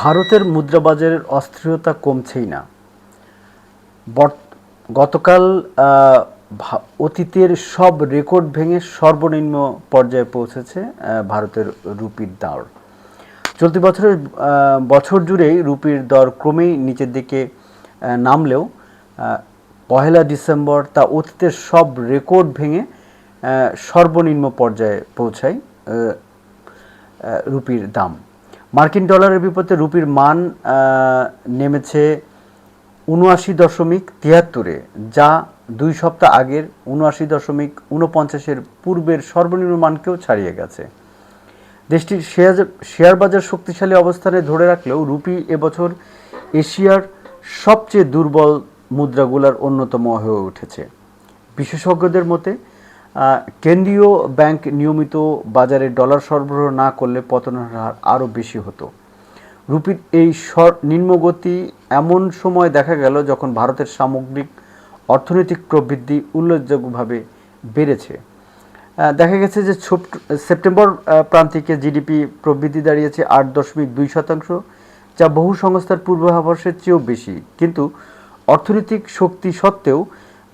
ভারতের মুদ্রাবাজারের অস্থিরতা কমছেই না। গতকাল অতীতের সব রেকর্ড ভেঙে সর্বনিম্ন পর্যায়ে পৌঁছেছে ভারতের রুপির দর। চলতি বছরের বছর জুড়েই রুপির দর ক্রমেই নিচের দিকে নামলেও পহেলা ডিসেম্বর তা অতীতের সব রেকর্ড ভেঙে সর্বনিম্ন পর্যায়ে পৌঁছায় রুপির দাম। মার্কিন ডলারের বিপরীতে রুপির মান নেমেছে উনআশি দশমিক তিয়াত্তরে, যা দুই সপ্তাহ আগের উনআশি দশমিক উনপঞ্চাশের পূর্বের সর্বনিম্ন মানকেও ছাড়িয়ে গেছে। দেশটির শেয়ার শেয়ার বাজার শক্তিশালী অবস্থানে ধরে রাখলেও রুপি এবছর এশিয়ার সবচেয়ে দুর্বল মুদ্রাগুলোর অন্যতম হয়ে উঠেছে। বিশেষজ্ঞদের মতে কেন্দ্রীয় ব্যাংক নিয়মিত বাজারে ডলার সরবরাহ না করলে পতনের হার আরও বেশি হতো। রুপির এই নিম্নগতি এমন সময় দেখা গেল যখন ভারতের সামগ্রিক অর্থনৈতিক প্রবৃদ্ধি উল্লেখযোগ্যভাবে বেড়েছে। দেখা গেছে যে সেপ্টেম্বর প্রান্তিকে জিডিপি প্রবৃদ্ধি দাঁড়িয়েছে আট দশমিক দুই শতাংশ, যা বহু সংস্থার পূর্বাভাসের চেয়েও বেশি। কিন্তু অর্থনৈতিক শক্তি সত্ত্বেও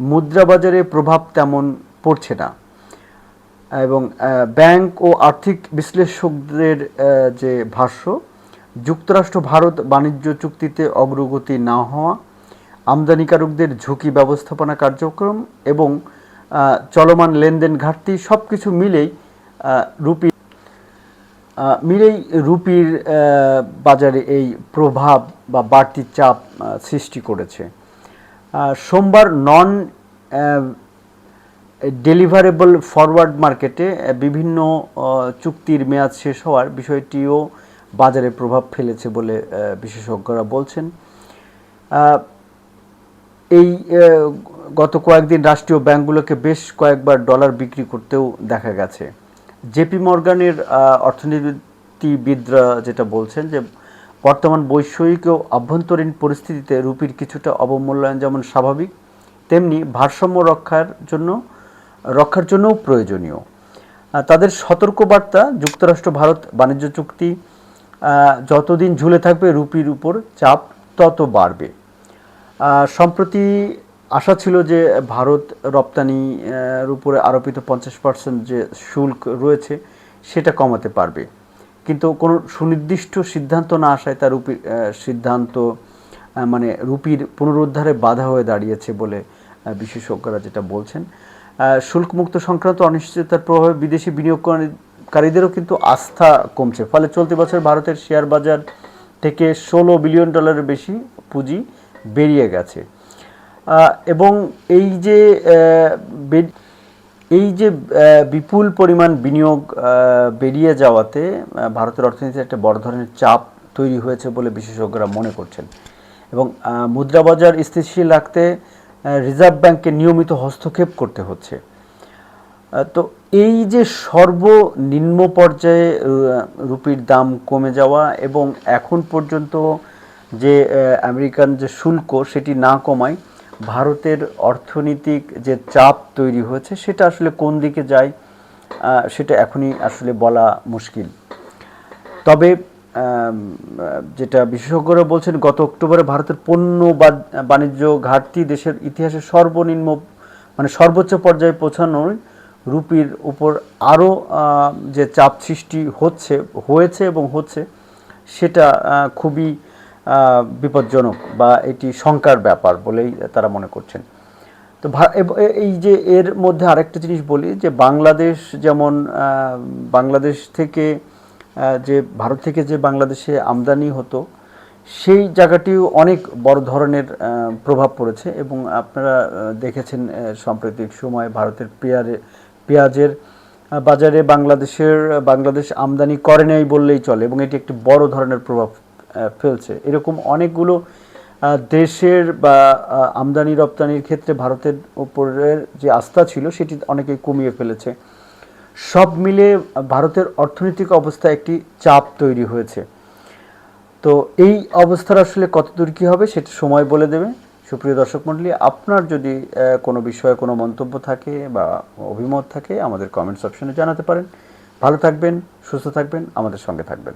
মুদ্রা বাজারে প্রভাব তেমন পড়ছে না। এবং ব্যাংক ও আর্থিক বিশ্লেষকদের যে ভাষ্য, যুক্তরাষ্ট্র, ভারত বাণিজ্য চুক্তিতে অগ্রগতি না হওয়া, আমদানিকারকদের ঝুঁকি ব্যবস্থাপনা কার্যক্রম এবং চলমান লেনদেন ঘাটতি সব কিছু মিলেই রুপি মিলেই রুপির বাজারে এই প্রভাব বা বাড়তি চাপ সৃষ্টি করেছে। সোমবার নন ডেলিভারেবল ফরওয়ার্ড মার্কেটে বিভিন্ন চুক্তির মেয়াদ শেষ হওয়ার বিষয়টিও বাজারে প্রভাব ফেলেছে বলে বিশেষজ্ঞরা বলছেন। এই গত কয়েকদিন রাষ্ট্রীয় ব্যাংকগুলোকে বেশ কয়েকবার ডলার বিক্রি করতেও দেখা গেছে। জেপি মর্গানের অর্থনীতিবিদরা যেটা বলছেন যে, বর্তমান বৈষয়িক ও আভ্যন্তরীণ পরিস্থিতিতে রুপির কিছুটা অবমূল্যায়ন যেমন স্বাভাবিক, তেমনি ভারসাম্য রক্ষার জন্য রক্ষার জন্যও প্রয়োজনীয়। তাদের সতর্কবার্তা যুক্তরাষ্ট্র ভারত বাণিজ্য চুক্তি যতদিন ঝুলে থাকবে রুপির উপর চাপ তত বাড়বে। সম্প্রতি আশা ছিল যে ভারত রপ্তানি আহ, এর উপরে আরোপিত পঞ্চাশ পার্সেন্ট যে শুল্ক রয়েছে সেটা কমাতে পারবে। কিন্তু কোনো সুনির্দিষ্ট সিদ্ধান্ত না আসায় তার রুপি আহ, সিদ্ধান্ত মানে রুপির পুনরুদ্ধারে বাধা হয়ে দাঁড়িয়েছে বলে বিশেষজ্ঞরা যেটা বলছেন। শুল্কমুক্ত সংক্রান্ত অনিশ্চয়তার প্রভাবে বিদেশি বিনিয়োগকারীদেরও কিন্তু আস্থা কমছে। ফলে চলতি বছর ভারতের শেয়ার বাজার থেকে ষোলো বিলিয়ন ডলারের বেশি পুঁজি বেরিয়ে গেছে। এবং এই যে এই যে বিপুল পরিমাণ বিনিয়োগ বেরিয়ে যাওয়াতে ভারতের অর্থনীতিতে একটা বড় ধরনের চাপ তৈরি হয়েছে বলে বিশেষজ্ঞরা মনে করছেন। এবং মুদ্রা বাজার স্থিতিশীল রাখতে রিজার্ভ ব্যাংককে নিয়মিত হস্তক্ষেপ করতে হচ্ছে। তো এই যে সর্বনিম্ন পর্যায়ে রুপির দাম কমে যাওয়া এবং এখন পর্যন্ত যে আমেরিকান যে শুল্ক সেটি না কমায়, ভারতের অর্থনৈতিক যে চাপ তৈরি হয়েছে সেটা আসলে কোন দিকে যায় সেটা এখনই আসলে বলা মুশকিল। তবে যেটা বিশেষজ্ঞরা বলছেন, গত অক্টোবরে ভারতের পণ্য বাণিজ্য ঘাটতি দেশের ইতিহাসে সর্বনিম্ন মানে সর্বোচ্চ পর্যায়ে পৌঁছানোর রুপির উপর আরও যে চাপ সৃষ্টি হচ্ছে, হয়েছে এবং হচ্ছে, সেটা খুবই বিপজ্জনক বা এটি শঙ্কার ব্যাপার বলেই তারা মনে করছেন। তো এই যে এর মধ্যে আরেকটা জিনিস বলি যে বাংলাদেশ যেমন বাংলাদেশ থেকে যে ভারত থেকে যে বাংলাদেশে আমদানি হতো, সেই জায়গাটিও অনেক বড় ধরনের প্রভাব পড়েছে এবং আপনারা দেখেছেন সাম্প্রতিক সময়ে ভারতের পেঁয়ারে, পেঁয়াজের বাজারে বাংলাদেশের, বাংলাদেশ আমদানি করে নাই বললেই চলে এবং এটি একটি বড় ধরনের প্রভাব ফেলছে। এরকম অনেকগুলো দেশের বা আমদানি রপ্তানির ক্ষেত্রে ভারতের উপরের যে আস্থা ছিল, সেটি অনেকেই কমিয়ে ফেলেছে। সব মিলে ভারতের অর্থনৈতিক অবস্থা একটি চাপ তৈরি হয়েছে। তো এই অবস্থার আসলে কতদূর কী হবে সেটা সময় বলে দেবে। সুপ্রিয় দর্শক মণ্ডলী, আপনার যদি কোনো বিষয়ে কোনো মন্তব্য থাকে বা অভিমত থাকে, আমাদের কমেন্টস অপশনে জানাতে পারেন। ভালো থাকবেন, সুস্থ থাকবেন, আমাদের সঙ্গে থাকবেন।